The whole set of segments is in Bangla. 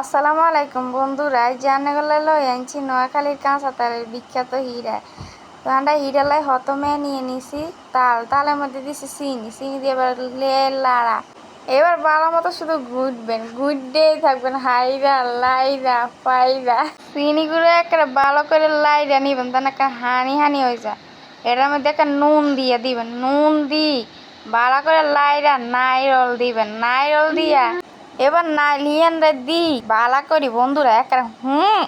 আসসালামু আলাইকুম বন্ধুরা জানাগুলো লই আনছি নোয়াখালীর কাঁচা তালের বিখ্যাত হীরা। তো আমরা হীরালাই হতমে নিয়ে নিছি তাল, তালের মধ্যে দিছি চিনি চিনি দিয়ে এবার লে লাড়া। এবার ভালো মতো শুধু ঘুরবেন ঘুরতেই থাকবেন, হাইরা, লাইরা পাইরা চিনিগুলো একটা ভালো করে লাইরা নিবেন তা একটা হানি হানি হয়ে যায়। এটার মধ্যে একটা নুন দিয়ে দিবেন, নুন দি ভালো করে লাইরা নাইরল দিবেন, নাইরল দিয়া। এবার নাইলিয়ানরা দি, বালা করি বন্ধুরা একটা হুম,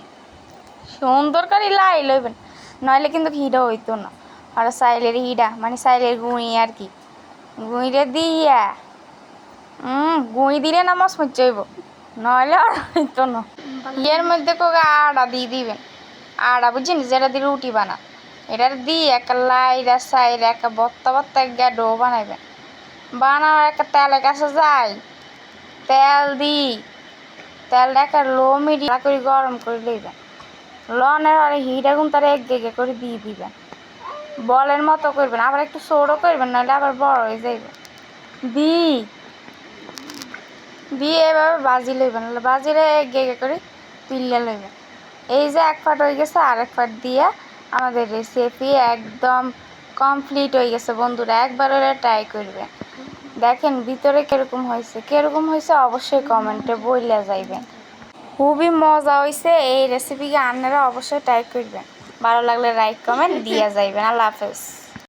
সুন্দর করে লাই লইবেন। নইলে কিন্তু হিডা হইতো না। আর সাইলের হিডা মানে সাইলের গুঁড়ি আর কি। গুঁই গুঁড়িরে দিয়া। হুম, গুঁড়ি দিলে না মশ মচ্চাইব নইলে আর হইতো না। ইয়ের মধ্যে কোকে আড়া দিয়ে দিবেন। আড়া বুঝছেন যেটা দিয়ে রুটি বানা এটার দিয়ে একটা লাইরা সাইরা একটা বত্তা বত্তা একটা ডো বানাইবেন। বানানোর একটা তেলে কাছে যায় তেল দি তেলটা একটা লো মিডিয়াম করে গরম করে লইবেন লনের আর হিট আগুন তার এক গেগে করে দিয়ে দিবেন বলের মতো করবেন, আবার একটু সরো করবেন, নাহলে আবার বড় হয়ে যাইবে। দি দিয়ে এভাবে বাজি লইবেন বাজিরে এক গেগে করে পিল্লে লইবেন এই যে এক ফাট হয়ে গেছে আর এক ফাট দিয়ে আমাদের রেসিপি একদম কমপ্লিট হয়ে গেছে। বন্ধুরা, একবার ওরা ট্রাই করবেন। দেখেন ভিতরে কীরকম হয়েছে কীরকম হয়েছে অবশ্যই কমেন্টে বইলে যাইবেন। খুবই মজা হয়েছে এই রেসিপিকে আপনারা অবশ্যই ট্রাই করবেন। ভালো লাগলে লাইক কমেন্ট দিয়ে যাইবেন। আল্লাহ হাফেজ।